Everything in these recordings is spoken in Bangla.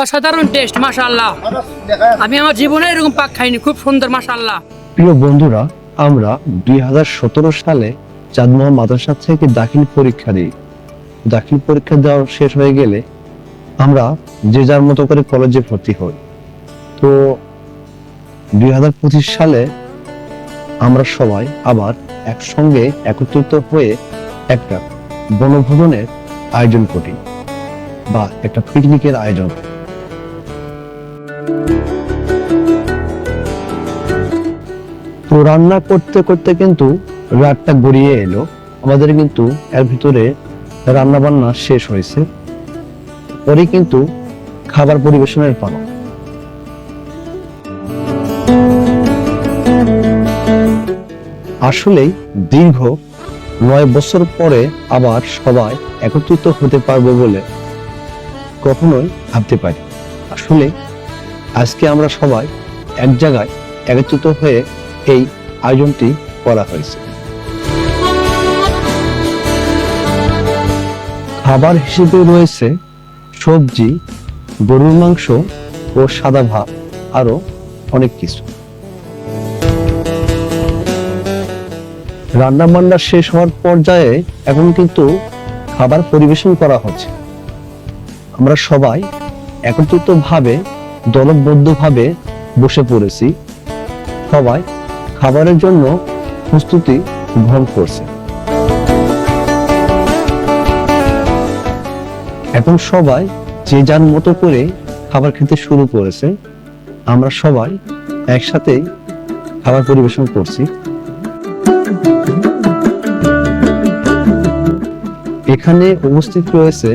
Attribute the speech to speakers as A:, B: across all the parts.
A: অসাধারণ টেস্ট মাশাআল্লাহ। আমি আমার জীবনে এরকম পাক খাইনি, খুব সুন্দর, মাশাআল্লাহ।
B: প্রিয় বন্ধুরা, আমরা দুই সালে চাঁদমোহন মাদ্রাসা থেকে দাখিল পরীক্ষা দিই। দাখিল পরীক্ষা দেওয়া শেষ হয়ে গেলে আমরা যে যার মতো করে কলেজে ভর্তি হই। তো দুই হাজার পঁচিশ সালে আমরা সবাই আবার একসঙ্গে একত্রিত হয়ে একটা বনভোজনের আয়োজন করি বা একটা পিকনিকের আয়োজন। করি। তো রান্না করতে করতে কিন্তু রাতটা গড়িয়ে এলো। আমাদের কিন্তু এর ভিতরে রান্না বান্না শেষ হয়েছে। পরে কিন্তু খাবার পরিবেশনের পালা। আসলেই দীর্ঘ নয় বছর পরে আবার সবাই একত্রিত হতে পারব বলে কখনোই ভাবতে পারি আসলে আজকে আমরা সবাই এক জায়গায় একত্রিত হয়ে এই আয়োজনটি করা হয়েছে। খাবার হিসেবে রয়েছে সবজি, গরুর মাংস ও সাদা ভাত আরও অনেক কিছু। রান্না বান্না শেষ হওয়ার পর্যায়ে এখন কিন্তু খাবার পরিবেশন করা হচ্ছে। আমরা সবাই একত্রিত ভাবে দলবদ্ধ ভাবে বসে পড়েছি। সবাই খাবারের জন্য প্রস্তুতি গ্রহণ করছে। এখন সবাই যে যার মতো করে খাবার খেতে শুরু করেছে, আমরা সবাই একসাথেই খাবার পরিবেশন করছি। এখানে উপস্থিত রয়েছে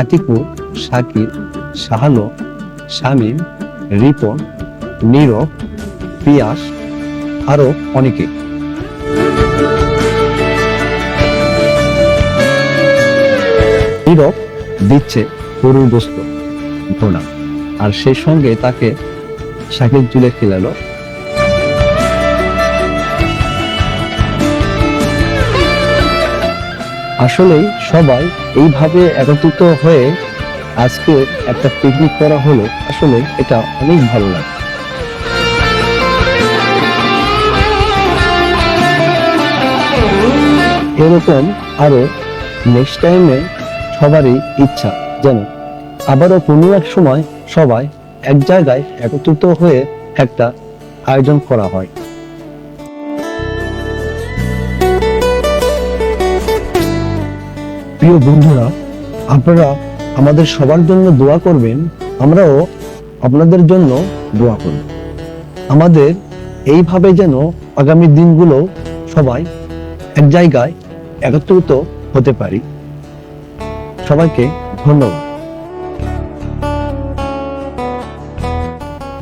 B: আতিকুর শাকির শাহালো শামীম, রিপন, নীরব, পিয়াস আরও অনেকে। নীরব দিচ্ছে গরুর গোস্ত ঘোড়া, আর সেই সঙ্গে তাকে শাকির জুলে খেলালো। আসলেই সবাই এইভাবে একত্রিত হয়ে আজকে একটা পিকনিক করা হলো, আসলে এটা অনেক ভালো লাগে। এরকম আরও নেক্সট টাইমে সবারই ইচ্ছা যেন আবারও কোনো এক সময় সবাই এক জায়গায় একত্রিত হয়ে একটা আয়োজন করা হয়। প্রিয় বন্ধুরা, আপনারা আমাদের সবার জন্য দোয়া করবেন, আমরাও আপনাদের জন্য দোয়া করব। আমাদের এইভাবে যেন আগামী দিনগুলো সবাই এক জায়গায় একত্রিত হতে পারি। সবাইকে ধন্যবাদ।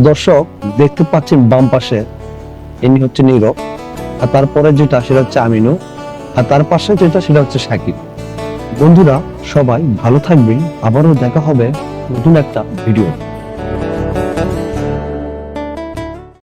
B: দর্শক, দেখতে পাচ্ছেন বাম পাশে ইনি হচ্ছে নীরব, আর তারপরে যেটা সেটা হচ্ছে আমিনু, আর তার পাশে যেটা সেটা হচ্ছে সাকিব। বন্ধুরা সবাই ভালো থাকবেন। আবারও দেখা হবে নতুন একটা ভিডিও